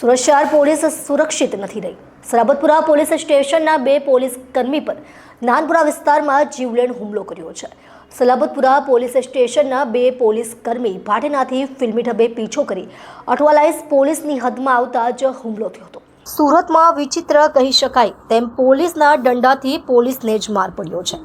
Surat police સુરક્ષિત નથી રહી. સરાબતપુરા પોલીસ સ્ટેશનના બે પોલીસ કર્મી પર નાનપુરા વિસ્તારમાં જીવલેણ હુમલો કર્યો છે. સલાબતપુરા પોલીસ સ્ટેશનના બે પોલીસ કર્મી ભાટેનાથી ફિલ્મી ઢબે પીછો કરી અઠવાલાઈસ પોલીસની હદમાં આવતા જ હુમલો થયો હતો. સુરતમાં વિચિત્ર કહી શકાય તેમ પોલીસના દંડાથી પોલીસને જ માર પડ્યો છે.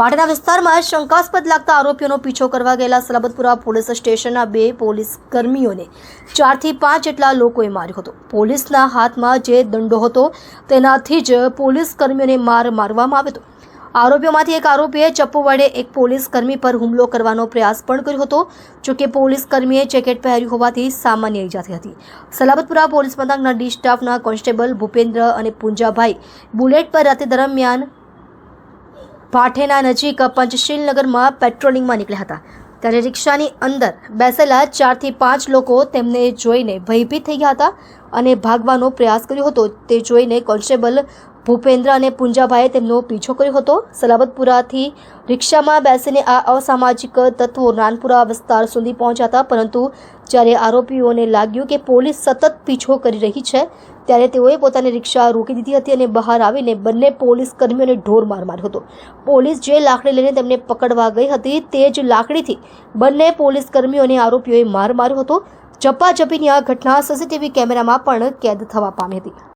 પાટણા વિસ્તારમાં શંકાસ્પદ લાગતા આરોપીઓનો પીછો કરવા ગયેલા સલાબતપુરા પોલીસ સ્ટેશનના બે પોલીસ કર્મીઓને ચારથી પાંચ જેટલા લોકોએ માર્યો હતો. પોલીસના હાથમાં જે દંડો હતો, તેનાથી જ પોલીસ કર્મીઓને માર મારવામાં આવ્યો હતો. આરોપીઓમાંથી એક આરોપીએ ચપ્પુ વડે એક પોલીસ કર્મી પર હુમલો કરવાનો પ્રયાસ પણ કર્યો હતો જોકે પોલીસ કર્મીએ જેકેટ પહેર્યું હોવાથી સામાન્ય ઈજા થઈ હતી. સલાબતપુરા પોલીસ મથકના ડી સ્ટાફના કોન્સ્ટેબલ ભૂપેન્દ્ર અને પુંજાભાઈ બુલેટ પર રાતે દરમિયાન ભાઠેના નજીક પંચશીલનગરમાં પેટ્રોલિંગમાં નીકળ્યા હતા. ત્યારે રિક્ષાની અંદર બેસેલા ચારથી પાંચ લોકો તેમને જોઈને ભયભીત થઈ ગયા હતા અને ભાગવાનો પ્રયાસ કર્યો હતો. તે જોઈને કોન્સ્ટેબલ ભૂપેન્દ્ર અને પુંજાભાઈએ તેમનો પીછો કર્યો હતો. સલાબતપુરાથી રિક્ષામાં બેસીને આ અસામાજિક તત્વો નાનપુરા વિસ્તાર સુધી પહોંચ્યા હતા પરંતુ જ્યારે આરોપીઓને લાગ્યું કે પોલીસ સતત પીછો કરી રહી છે, ત્યારે તેઓએ પોતાની રિક્ષા રોકી દીધી હતી અને બહાર આવીને બંને પોલીસ કર્મીઓને ઢોર માર માર્યો હતો. પોલીસ જે લાકડી લઈને તેમને પકડવા ગઈ હતી, તે જ લાકડીથી બંને પોલીસ કર્મીઓને આરોપીઓએ માર માર્યો હતો. ઝપાઝપીની આ ઘટના સીસીટીવી કેમેરામાં પણ કેદ થવા પામી હતી.